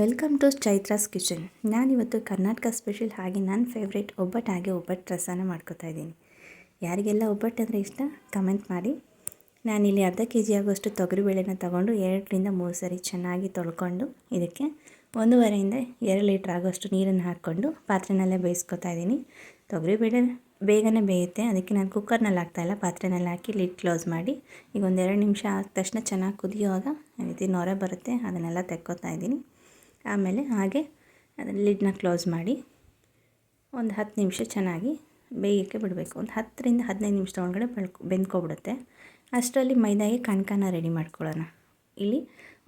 Welcome to Chaitra's kitchen ನಾನಿವತ್ತು Karnataka special ಹಾಗೆ ನನ್ನ ಫೇವ್ರೇಟ್ ಒಬ್ಬಟ್ಟು ಹಾಗೆ ಒಬ್ಬಟ್ಟು ರಸನ ಮಾಡ್ಕೋತಾ ಇದ್ದೀನಿ. ಯಾರಿಗೆಲ್ಲ ಒಬ್ಬಟ್ಟು ಅಂದರೆ ಇಷ್ಟ ಕಮೆಂಟ್ ಮಾಡಿ. ನಾನಿಲ್ಲಿ ಅರ್ಧ ಕೆ ಜಿ ಆಗೋಷ್ಟು ತೊಗರಿಬೇಳೆನ ತೊಗೊಂಡು ಎರಡರಿಂದ ಮೂರು ಸರಿ ಚೆನ್ನಾಗಿ ತೊಳ್ಕೊಂಡು ಇದಕ್ಕೆ ಒಂದೂವರೆಯಿಂದ ಎರಡು ಲೀಟ್ರ್ ಆಗೋಷ್ಟು ನೀರನ್ನು ಹಾಕ್ಕೊಂಡು ಪಾತ್ರೆನಲ್ಲೇ ಬೇಯಿಸ್ಕೊತಾ ಇದ್ದೀನಿ. ತೊಗರಿಬೇಳೆ ಬೇಗನೆ ಬೇಯುತ್ತೆ. ಅದಕ್ಕೆ ನಾನು ಕುಕ್ಕರ್ನಲ್ಲಿ ಹಾಕ್ತಾಯಿಲ್ಲ ಪಾತ್ರೆನಲ್ಲಿ ಹಾಕಿ ಲಿಟ್ ಕ್ಲೋಸ್ ಮಾಡಿ ಈಗ ಒಂದೆರಡು ನಿಮಿಷ ಆದ ತಕ್ಷಣ ಚೆನ್ನಾಗಿ ಕುದಿಯುವಾಗ ಈ ರೀತಿ ನೊರೆ ಬರುತ್ತೆ. ಅದನ್ನೆಲ್ಲ ತೆಕ್ಕೋತಾ ಇದ್ದೀನಿ. ಆಮೇಲೆ ಹಾಗೆ ಅದನ್ನು ಲಿಡ್ನ ಕ್ಲೋಸ್ ಮಾಡಿ ಒಂದು ಹತ್ತು ನಿಮಿಷ ಚೆನ್ನಾಗಿ ಬೇಯಕ್ಕೆ ಬಿಡಬೇಕು. ಒಂದು ಹತ್ತರಿಂದ ಹದಿನೈದು ನಿಮಿಷದ ಒಳಗಡೆ ಬೆಳ್ಕೊ, ಬೆಂದ್ಕೊಬಿಡುತ್ತೆ. ಅಷ್ಟರಲ್ಲಿ ಮೈದಾಗೆ ಕಣ್ಕನ ರೆಡಿ ಮಾಡ್ಕೊಳ್ಳೋಣ. ಇಲ್ಲಿ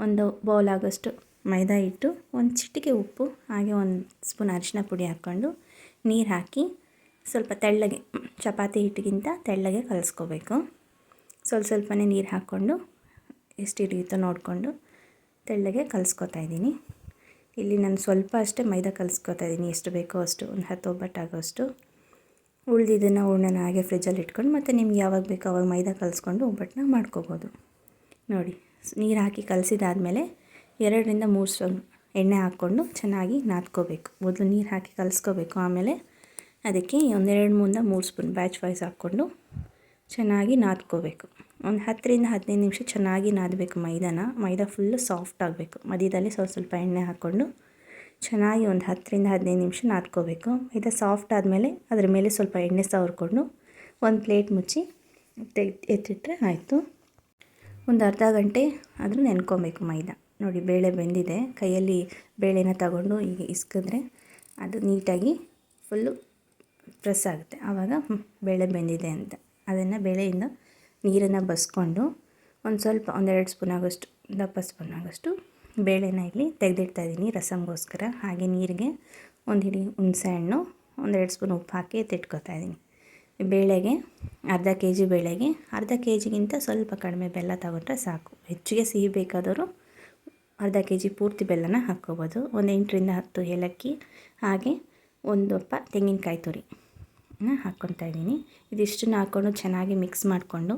ಒಂದು ಬೌಲ್ ಆಗೋಷ್ಟು ಮೈದಾ ಇಟ್ಟು ಒಂದು ಚಿಟಿಕೆ ಉಪ್ಪು, ಹಾಗೆ ಒಂದು ಸ್ಪೂನ್ ಅರಿಶಿನ ಪುಡಿ ಹಾಕ್ಕೊಂಡು ನೀರು ಹಾಕಿ ಸ್ವಲ್ಪ ತೆಳ್ಳಗೆ, ಚಪಾತಿ ಹಿಟ್ಟಿಗಿಂತ ತೆಳ್ಳಗೆ ಕಲಿಸ್ಕೋಬೇಕು. ಸ್ವಲ್ಪ ಸ್ವಲ್ಪನೇ ನೀರು ಹಾಕ್ಕೊಂಡು ಎಷ್ಟು ಹಿಡಿಯುತ್ತೋ ನೋಡಿಕೊಂಡು ತೆಳ್ಳಗೆ ಕಲಿಸ್ಕೊತಾ ಇದ್ದೀನಿ. ಇಲ್ಲಿ ನಾನು ಸ್ವಲ್ಪ ಅಷ್ಟೇ ಮೈದಾ ಕಲಿಸ್ಕೊತಾ ಇದ್ದೀನಿ. ಎಷ್ಟು ಬೇಕೋ ಅಷ್ಟು, ಒಂದು ಹತ್ತು ಒಬ್ಬಟ್ಟು ಆಗೋಷ್ಟು. ಉಳಿದಿದ್ದನ್ನು ಹೂರ್ಣನ ಹಾಗೆ ಫ್ರಿಜ್ಜಲ್ಲಿ ಇಟ್ಕೊಂಡು ಮತ್ತು ನಿಮ್ಗೆ ಯಾವಾಗ ಬೇಕೋ ಅವಾಗ ಮೈದಾ ಕಲಿಸ್ಕೊಂಡು ಒಬ್ಬಟ್ಟನ್ನ ಮಾಡ್ಕೋಬೋದು. ನೋಡಿ, ನೀರು ಹಾಕಿ ಕಲಸಿದಾದ್ಮೇಲೆ ಎರಡರಿಂದ ಮೂರು ಸ್ಪೂನ್ ಎಣ್ಣೆ ಹಾಕ್ಕೊಂಡು ಚೆನ್ನಾಗಿ ನಾದ್ಕೋಬೇಕು. ಮೊದಲು ನೀರು ಹಾಕಿ ಕಲಿಸ್ಕೋಬೇಕು. ಆಮೇಲೆ ಅದಕ್ಕೆ ಒಂದೆರಡು ಮೂರಿಂದ ಮೂರು ಸ್ಪೂನ್ ಬ್ಯಾಚ್ ವೈಸ್ ಹಾಕ್ಕೊಂಡು ಚೆನ್ನಾಗಿ ನಾದ್ಕೋಬೇಕು. ಒಂದು ಹತ್ತರಿಂದ ಹದಿನೈದು ನಿಮಿಷ ಚೆನ್ನಾಗಿ ನಾದಬೇಕು ಮೈದಾನ. ಮೈದಾ ಫುಲ್ಲು ಸಾಫ್ಟ್ ಆಗಬೇಕು. ಮಧ್ಯದಲ್ಲಿ ಸ್ವಲ್ಪ ಸ್ವಲ್ಪ ಎಣ್ಣೆ ಹಾಕ್ಕೊಂಡು ಚೆನ್ನಾಗಿ ಒಂದು ಹತ್ತರಿಂದ ಹದಿನೈದು ನಿಮಿಷ ನಾದ್ಕೋಬೇಕು. ಮೈದಾ ಸಾಫ್ಟ್ ಆದಮೇಲೆ ಅದ್ರ ಮೇಲೆ ಸ್ವಲ್ಪ ಎಣ್ಣೆ ಸವರ್ಕೊಂಡು ಒಂದು ಪ್ಲೇಟ್ ಮುಚ್ಚಿ ತೆಗ್ ಎತ್ತಿಟ್ರೆ ಆಯಿತು. ಒಂದು ಅರ್ಧ ಗಂಟೆ ಆದರೂ ನೆನ್ಕೊಬೇಕು ಮೈದಾ. ನೋಡಿ ಬೇಳೆ ಬೆಂದಿದೆ. ಕೈಯಲ್ಲಿ ಬೇಳೆನ ತಗೊಂಡು ಈಗ ಇಸ್ಕಿದ್ರೆ ಅದು ನೀಟಾಗಿ ಫುಲ್ಲು ಪ್ರೆಸ್ ಆಗುತ್ತೆ. ಆವಾಗ ಬೇಳೆ ಬೆಂದಿದೆ ಅಂತ. ಅದನ್ನು ಬೇಳೆಯಿಂದ ನೀರನ್ನು ಬಸ್ಕೊಂಡು ಒಂದು ಸ್ವಲ್ಪ ಒಂದೆರಡು ಸ್ಪೂನ್ ಆಗೋಷ್ಟು ದಪ್ಪ ಸ್ಪೂನ್ ಆಗೋಷ್ಟು ಬೇಳೆನ ಇಲ್ಲಿ ತೆಗೆದಿಡ್ತಾ ಇದ್ದೀನಿ ರಸಮ್ಗೋಸ್ಕರ ಹಾಗೆ ನೀರಿಗೆ ಒಂದು ಹಿಡಿ ಹುಣಸೆ ಹಣ್ಣು, ಒಂದೆರಡು ಸ್ಪೂನ್ ಉಪ್ಪು ಹಾಕಿ ಎತ್ತಿಟ್ಕೊತಾ ಇದ್ದೀನಿ. ಬೇಳೆಗೆ ಅರ್ಧ ಕೆ ಜಿ ಬೇಳೆಗೆ ಅರ್ಧ ಕೆ ಜಿಗಿಂತ ಸ್ವಲ್ಪ ಕಡಿಮೆ ಬೆಲ್ಲ ತಗೊಂಡ್ರೆ ಸಾಕು. ಹೆಚ್ಚಿಗೆ ಸಿಹಿ ಬೇಕಾದವರು ಅರ್ಧ ಕೆ ಜಿ ಪೂರ್ತಿ ಬೆಲ್ಲನ ಹಾಕ್ಕೋಬೋದು. ಒಂದು ಎಂಟರಿಂದ ಹತ್ತು ಏಲಕ್ಕಿ, ಹಾಗೆ ಒಂದು ದಪ್ಪ ತೆಂಗಿನಕಾಯಿ ತುರಿ. ಹಾಕ್ಕೊತಾ ಇದ್ದೀನಿ. ಇದಿಷ್ಟನ್ನು ಹಾಕ್ಕೊಂಡು ಚೆನ್ನಾಗಿ ಮಿಕ್ಸ್ ಮಾಡಿಕೊಂಡು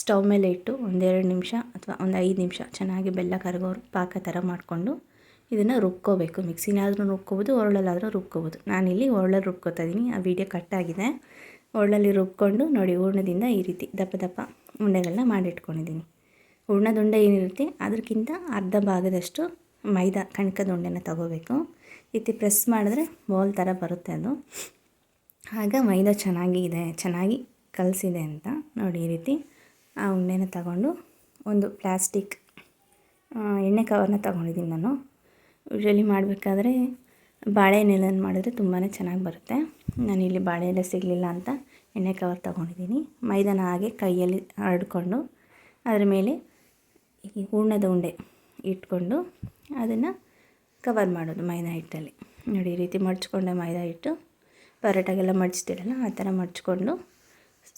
ಸ್ಟವ್ ಮೇಲೆ ಇಟ್ಟು ಒಂದೆರಡು ನಿಮಿಷ ಅಥವಾ ಒಂದು ಐದು ನಿಮಿಷ ಚೆನ್ನಾಗಿ ಬೆಲ್ಲ ಕರಗೋರು ಪಾಕ ಥರ ಮಾಡಿಕೊಂಡು ಇದನ್ನು ರುಬ್ಕೋಬೇಕು. ಮಿಕ್ಸಿನಾದರೂ ರುಬ್ಕೋಬೋದು, ಒರಳಲ್ಲಾದರೂ ರುಬ್ಕೋಬೋದು. ನಾನಿಲ್ಲಿ ಒರಳಲ್ಲಿ ರುಬ್ಕೋತಾ ಇದ್ದೀನಿ. ಆ ವಿಡಿಯೋ ಕಟ್ಟಾಗಿದೆ ಒರಳಲ್ಲಿ ರುಬ್ಕೊಂಡು ನೋಡಿ ಹೂರ್ಣದಿಂದ ಈ ರೀತಿ ದಪ್ಪ ದಪ್ಪ ಉಂಡೆಗಳನ್ನ ಮಾಡಿಟ್ಕೊಂಡಿದ್ದೀನಿ. ಹೂರ್ಣದ ಉಂಡೆ ಏನಿರುತ್ತೆ? ಅದಕ್ಕಿಂತ ಅರ್ಧ ಭಾಗದಷ್ಟು ಮೈದಾ, ಕಣಕದ ಉಂಡೆನ ತಗೋಬೇಕು. ಈ ರೀತಿ ಪ್ರೆಸ್ ಮಾಡಿದ್ರೆ ಬಾಲ್ ಥರ ಬರುತ್ತೆ ಅದು. ಆಗ ಮೈದಾ ಚೆನ್ನಾಗಿ ಇದೆ ಚೆನ್ನಾಗಿ ಕಲಸಿದೆ ಅಂತ ನೋಡಿ ಈ ರೀತಿ. ಆ ಉಂಡೆನ ತಗೊಂಡು ಒಂದು ಪ್ಲಾಸ್ಟಿಕ್ ಎಣ್ಣೆ ಕವರ್ನ ತಗೊಂಡಿದ್ದೀನಿ ನಾನು. ಯೂಶ್ವಲಿ ಮಾಡಬೇಕಾದ್ರೆ ಬಾಳೆ ಎಲೆನ ಮಾಡಿದ್ರೆ ತುಂಬಾ ಚೆನ್ನಾಗಿ ಬರುತ್ತೆ. ನಾನಿಲ್ಲಿ ಬಾಳೆ ಎಲೆ ಸಿಗಲಿಲ್ಲ ಅಂತ ಎಣ್ಣೆ ಕವರ್ ತಗೊಂಡಿದ್ದೀನಿ. ಮೈದಾನ ಹಾಗೆ ಕೈಯಲ್ಲಿ ಹರಡ್ಕೊಂಡು ಅದರ ಮೇಲೆ ಈ ಹೂರ್ಣದ ಉಂಡೆ ಇಟ್ಕೊಂಡು ಅದನ್ನು ಕವರ್ ಮಾಡೋದು ಮೈದಾ ಹಿಟ್ಟಲ್ಲಿ. ನೋಡಿ ಈ ರೀತಿ ಮಡ್ಚ್ಕೊಂಡೆ ಮೈದಾ ಹಿಟ್ಟು. ಪರೋಟಾಗೆಲ್ಲ ಮಡಿಸ್ತಿರಲ್ಲ ಆ ಥರ ಮಡ್ಚ್ಕೊಂಡು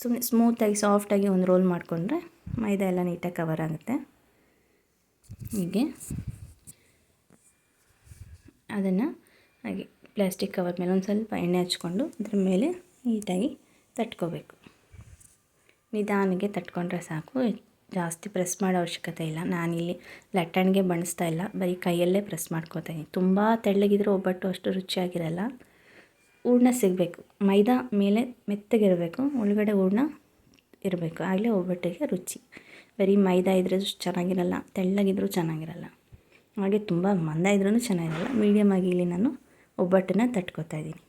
ಸುಮ್ಮನೆ ಸ್ಮೂತಾಗಿ, ಸಾಫ್ಟಾಗಿ ಒಂದು ರೋಲ್ ಮಾಡಿಕೊಂಡ್ರೆ ಮೈದಾ ಎಲ್ಲ ನೀಟಾಗಿ ಕವರ್ ಆಗುತ್ತೆ. ಹೀಗೆ. ಅದನ್ನು ಹಾಗೆ ಪ್ಲಾಸ್ಟಿಕ್ ಕವರ್ ಮೇಲೆ ಒಂದು ಸ್ವಲ್ಪ ಎಣ್ಣೆ ಹಚ್ಕೊಂಡು ಅದ್ರ ಮೇಲೆ ನೀಟಾಗಿ ತಟ್ಕೋಬೇಕು. ನಿಧಾನಿಗೆ ತಟ್ಕೊಂಡ್ರೆ ಸಾಕು. ಜಾಸ್ತಿ ಪ್ರೆಸ್ ಮಾಡೋ ಅವಶ್ಯಕತೆ ಇಲ್ಲ. ನಾನಿಲ್ಲಿ ಲಟ್ಟಣಿಗೆ ಬಣಿಸ್ತಾ ಇಲ್ಲ. ಬರೀ ಕೈಯಲ್ಲೇ ಪ್ರೆಸ್ ಮಾಡ್ಕೋತೀನಿ ತುಂಬ ತೆಳ್ಳಗಿದ್ರೆ ಒಬ್ಬಟ್ಟು ಅಷ್ಟು ರುಚಿಯಾಗಿರಲ್ಲ. ಹೂರ್ಣ ಸಿಗಬೇಕು. ಮೈದಾ ಮೇಲೆ ಮೆತ್ತಗಿರಬೇಕು. ಒಳಗಡೆ ಹೂರ್ಣ ಇರಬೇಕು. ಆಗಲೇ ಒಬ್ಬಟ್ಟಿಗೆ ರುಚಿ. ಬರೀ ಮೈದಾ ಇದ್ದರೆ ಚೆನ್ನಾಗಿರಲ್ಲ, ತೆಳ್ಳಗಿದ್ರೂ ಚೆನ್ನಾಗಿರಲ್ಲ. ಹಾಗೆ ತುಂಬ ಮಂದ ಇದ್ರೂ ಚೆನ್ನಾಗಿರಲ್ಲ. ಮೀಡಿಯಮ್ ಆಗಿ ಇಲ್ಲಿ ನಾನು ಒಬ್ಬಟ್ಟನ್ನು ತಟ್ಕೊತಾ ಇದ್ದೀನಿ.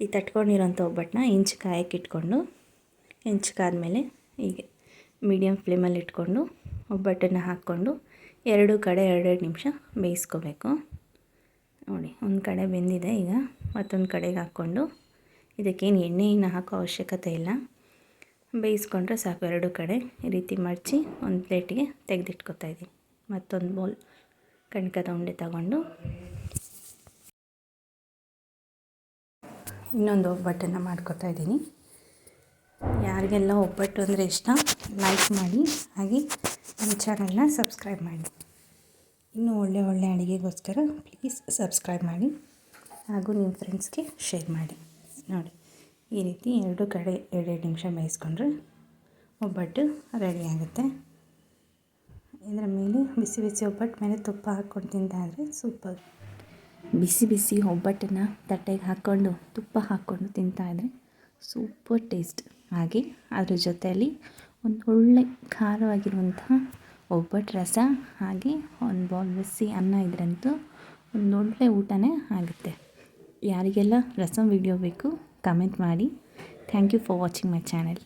ಈ ತಟ್ಕೊಂಡಿರೋಂಥ ಒಬ್ಬಟ್ಟನ್ನ ಇಂಚು ಕಾಯಕ್ಕೆ ಇಟ್ಕೊಂಡು, ಇಂಚು ಕಾದಮೇಲೆ ಹೀಗೆ ಮೀಡಿಯಮ್ ಫ್ಲೇಮಲ್ಲಿ ಇಟ್ಕೊಂಡು, ಒಬ್ಬಟ್ಟನ್ನು ಹಾಕ್ಕೊಂಡು ಎರಡು ಕಡೆ ಎರಡೆರಡು ನಿಮಿಷ ಬೇಯಿಸ್ಕೋಬೇಕು. ನೋಡಿ, ಒಂದು ಕಡೆ ಬೆಂದಿದೆ ಈಗ. ಮತ್ತೊಂದು ಕಡೆಗೆ ಹಾಕ್ಕೊಂಡು ಇದಕ್ಕೇನು ಎಣ್ಣೆಯನ್ನು ಹಾಕೋ ಅವಶ್ಯಕತೆ ಇಲ್ಲ. ಬೇಯಿಸ್ಕೊಂಡ್ರೆ ಸಾಕು, ಎರಡು ಕಡೆ ಈ ರೀತಿ ಮಡಚಿ ಒಂದು ಪ್ಲೇಟಿಗೆ ತೆಗೆದಿಟ್ಕೊತಾ ಇದ್ದೀನಿ ಮತ್ತೊಂದು ಬೌಲ್ ಕಣ್ಕ ಉಂಡೆ ತಗೊಂಡು. ಇನ್ನೊಂದು ಒಬ್ಬಟ್ಟನ್ನು ಮಾಡ್ಕೊತಾ ಇದ್ದೀನಿ. ಯಾರಿಗೆಲ್ಲ ಒಬ್ಬಟ್ಟು ಅಂದರೆ ಇಷ್ಟ ಲೈಕ್ ಮಾಡಿ. ಹಾಗೆ ನಮ್ಮ ಚಾನಲ್ನ ಸಬ್ಸ್ಕ್ರೈಬ್ ಮಾಡಿ. ಇನ್ನೂ ಒಳ್ಳೆ ಒಳ್ಳೆ ಅಡುಗೆಗೋಸ್ಕರ ಪ್ಲೀಸ್ ಸಬ್ಸ್ಕ್ರೈಬ್ ಮಾಡಿ ಹಾಗೂ ನಿಮ್ಮ ಫ್ರೆಂಡ್ಸ್ಗೆ ಶೇರ್ ಮಾಡಿ. ನೋಡಿ, ಈ ರೀತಿ ಎರಡು ಕಡೆ ಎರಡೆರಡು ನಿಮಿಷ ಬೇಯಿಸ್ಕೊಂಡ್ರೆ ಒಬ್ಬಟ್ಟು ರೆಡಿ ಆಗುತ್ತೆ. ಇದರ ಮೇಲೆ ಬಿಸಿ ಬಿಸಿ ಒಬ್ಬಟ್ಟು ಮೇಲೆ ತುಪ್ಪ ಹಾಕ್ಕೊಂಡು ತಿಂತಾ ಇದ್ದರೆ ಸೂಪರ್ ಬಿಸಿ ಬಿಸಿ ಒಬ್ಬಟ್ಟನ್ನು ತಟ್ಟೆಗೆ ಹಾಕ್ಕೊಂಡು, ತುಪ್ಪ ಹಾಕ್ಕೊಂಡು ತಿಂತಾಯಿದ್ರೆ ಸೂಪರ್ ಟೇಸ್ಟ್ ಹಾಗೆ ಅದ್ರ ಜೊತೆಯಲ್ಲಿ ಒಂದು ಒಳ್ಳೆ ಖಾರವಾಗಿರುವಂತಹ ಒಬ್ಬಟ್ಟು ರಸ ಹಾಗೆ ಒಂದು ಬೌಲ್ ಬಿಸಿ ಅನ್ನ ಇದ್ರಂತೂ ಒಂದು ಒಳ್ಳೆ ಊಟನೇ ಆಗುತ್ತೆ. ಯಾರಿಗೆಲ್ಲ ರಸಂ ವಿಡಿಯೋ ಬೇಕು ಕಮೆಂಟ್ ಮಾಡಿ. Thank you for watching my channel